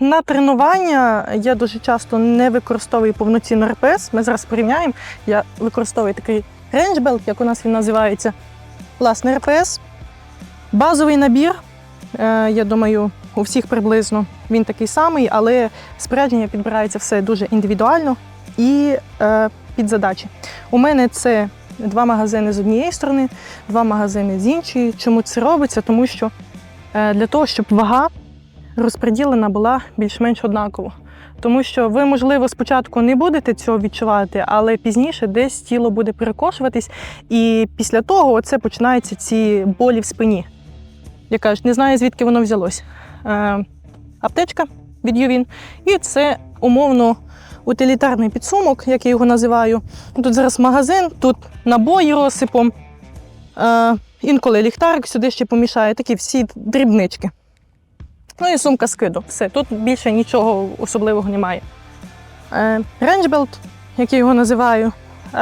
На тренування я дуже часто не використовую повноцінно РПС. Ми зараз порівняємо. Я використовую такий рейнджбелт, як у нас він називається. Власне, РПС. Базовий набір. е, Я думаю, у всіх приблизно він такий самий, але спорядження підбирається все дуже індивідуально і е, під задачі. У мене це два магазини з однієї сторони, два магазини з іншої. Чому це робиться? Тому що е, для того, щоб вага розподілена була більш-менш однаково. Тому що ви, можливо, спочатку не будете цього відчувати, але пізніше десь тіло буде перекошуватись, і після того це починаються ці болі в спині. Я кажу, не знаю, звідки воно взялось. Е, аптечка від Ювін, і це умовно утилітарний підсумок, як я його називаю. Тут зараз магазин, тут набої розсипом. Е, інколи ліхтарик сюди ще помішає, такі всі дрібнички. Ну і сумка скиду. Все, тут більше нічого особливого немає. Ренджбелт, як я його називаю,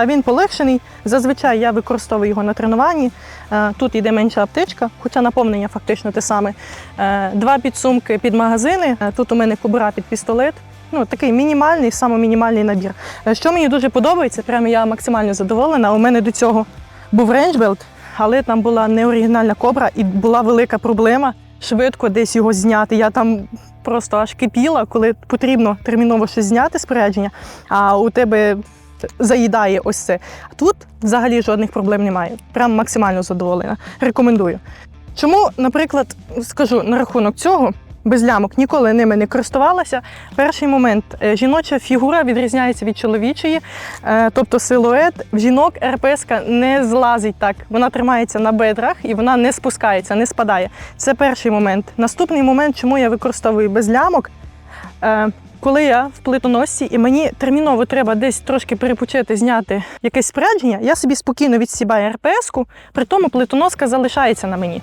він полегшений. Зазвичай я використовую його на тренуванні. Е, Тут йде менша аптечка, хоча наповнення фактично те саме. Е, Два підсумки під магазини. Е, Тут у мене кобура під пістолет. Ну, такий мінімальний, самомінімальний набір. Що мені дуже подобається, прямо я максимально задоволена. У мене до цього був рейнджбелт, але там була неоригінальна кобра і була велика проблема швидко десь його зняти. Я там просто аж кипіла, коли потрібно терміново щось зняти спорядження, а у тебе заїдає ось це. А тут взагалі жодних проблем немає. Прям максимально задоволена. Рекомендую. Чому, наприклад, скажу на рахунок цього. Без лямок ніколи ними не користувалася. Перший момент е, жіноча фігура відрізняється від чоловічої, е, тобто силует в жінок РПС не злазить так. Вона тримається на бедрах і вона не спускається, не спадає. Це перший момент. Наступний момент, чому я використовую без лямок. Е, Коли я в плитоносці і мені терміново треба десь трошки перепочити, зняти якесь спорядження, я собі спокійно відсібаю РПС-ку, при тому плитоноска залишається на мені.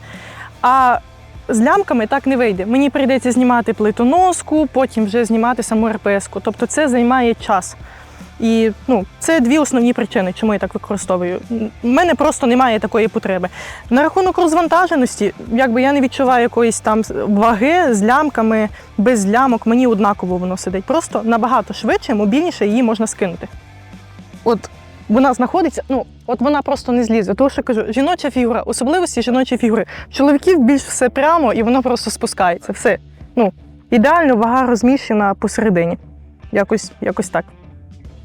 А з лямками так не вийде. Мені прийдеться знімати плитоноску, потім вже знімати саму РПС-ку. Тобто це займає час. І ну, це дві основні причини, чому я так використовую. У мене просто немає такої потреби. На рахунок розвантаженості, якби я не відчуваю якоїсь там ваги з лямками, без лямок, мені однаково воно сидить. Просто набагато швидше, мобільніше її можна скинути. От вона знаходиться, ну от вона просто не злізе. Тому що кажу, жіноча фігура, особливості жіночої фігури. Чоловіків більш все прямо і воно просто спускається. Все. Ну, ідеально вага розміщена посередині. Якось, якось так.